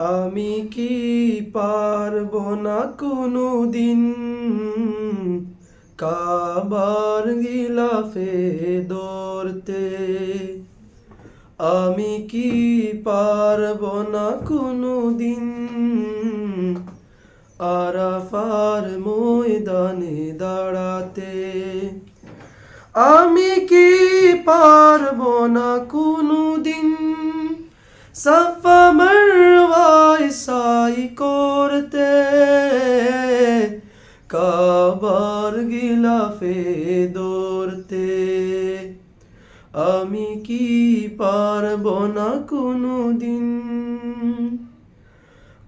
আমি কি পারব না কোনো দিন কাবার গিলাফে দৌড়তে। আমি কি পারব না কোনো দিন আরাফার ময়দানে দাঁড়াতে। আমি কি পারব না কোনো দিন সাফা কাবার গিলাফে দৌড়তে। আমি কি পারব না কোনো দিন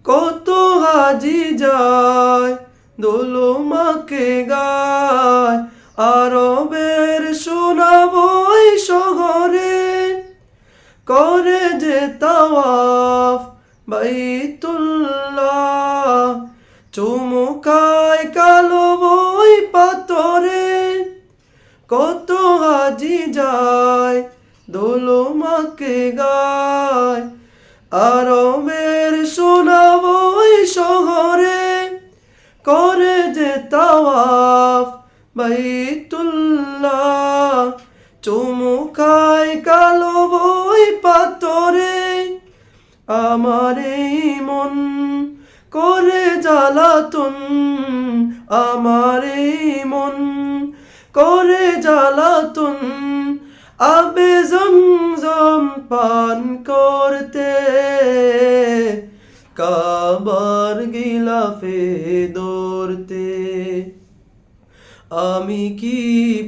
কত হাজি যায়, দোলমাকে গায়, আরবের শোনাবই শহরে। করে যে তাওয়াফ বাইতুল্লাহ চুমুকায় কত হাজি যায়, দোলমাকে গায়। আরবের শোনাবই শহরে করে যে তাওয়াফ বাইতুল্লাহ। কালো বই পাতরে আমার এই মন করে জ্বালাতন, আমার এই মন করে জ্বালাতন, আবে জমজম পান করতে। কাবার গিলাফে দৌড়তে। আমি কি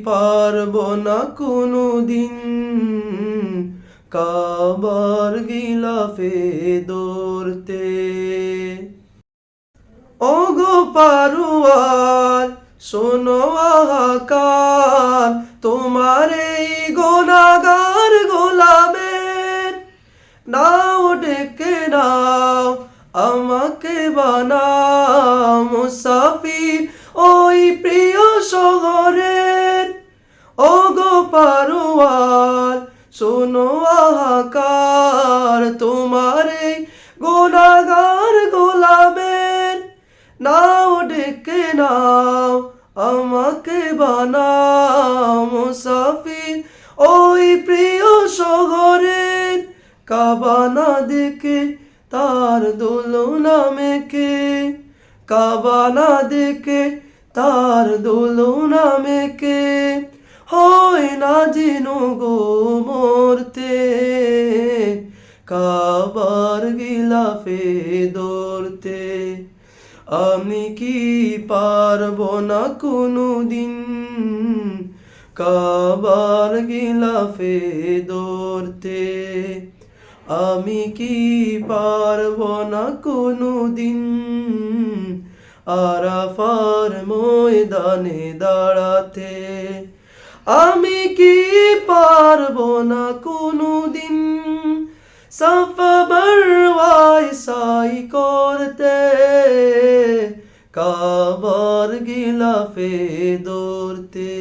পারব না কোনো দিন কাবার গিলাফে দৌড়তে। ও গো পারুয়ার শোনো আহাকার তোমার এই গোনাগার গোলামের। নাও ডেকে নাও, আমাকে বানাও মুসাফির ওই প্রিয় শহরের। ও গো পারোয়ার শোনো আহাকার তোমার এই গোনাগার গোলামের। নাও ডেকে নাও মুসাফির, ওই প্রিয় শহরের কাবানা দেখে, তার দোলনা কাবানা দেখে, তার দোলনা মেকে হয় না যেন গো মরতে। কাবার গিলাফে দৌড়তে। আমি কি পারব না কোনো দিন কাবার গিলাফে দৌড়তে। আমি কি পারব না কোনো দিন আরাফার ময়দানে দাঁড়াতে। আমি কি পারব না কোনো দিন صف بروای سای করতে কাবার গিলাফে দৌড়তে।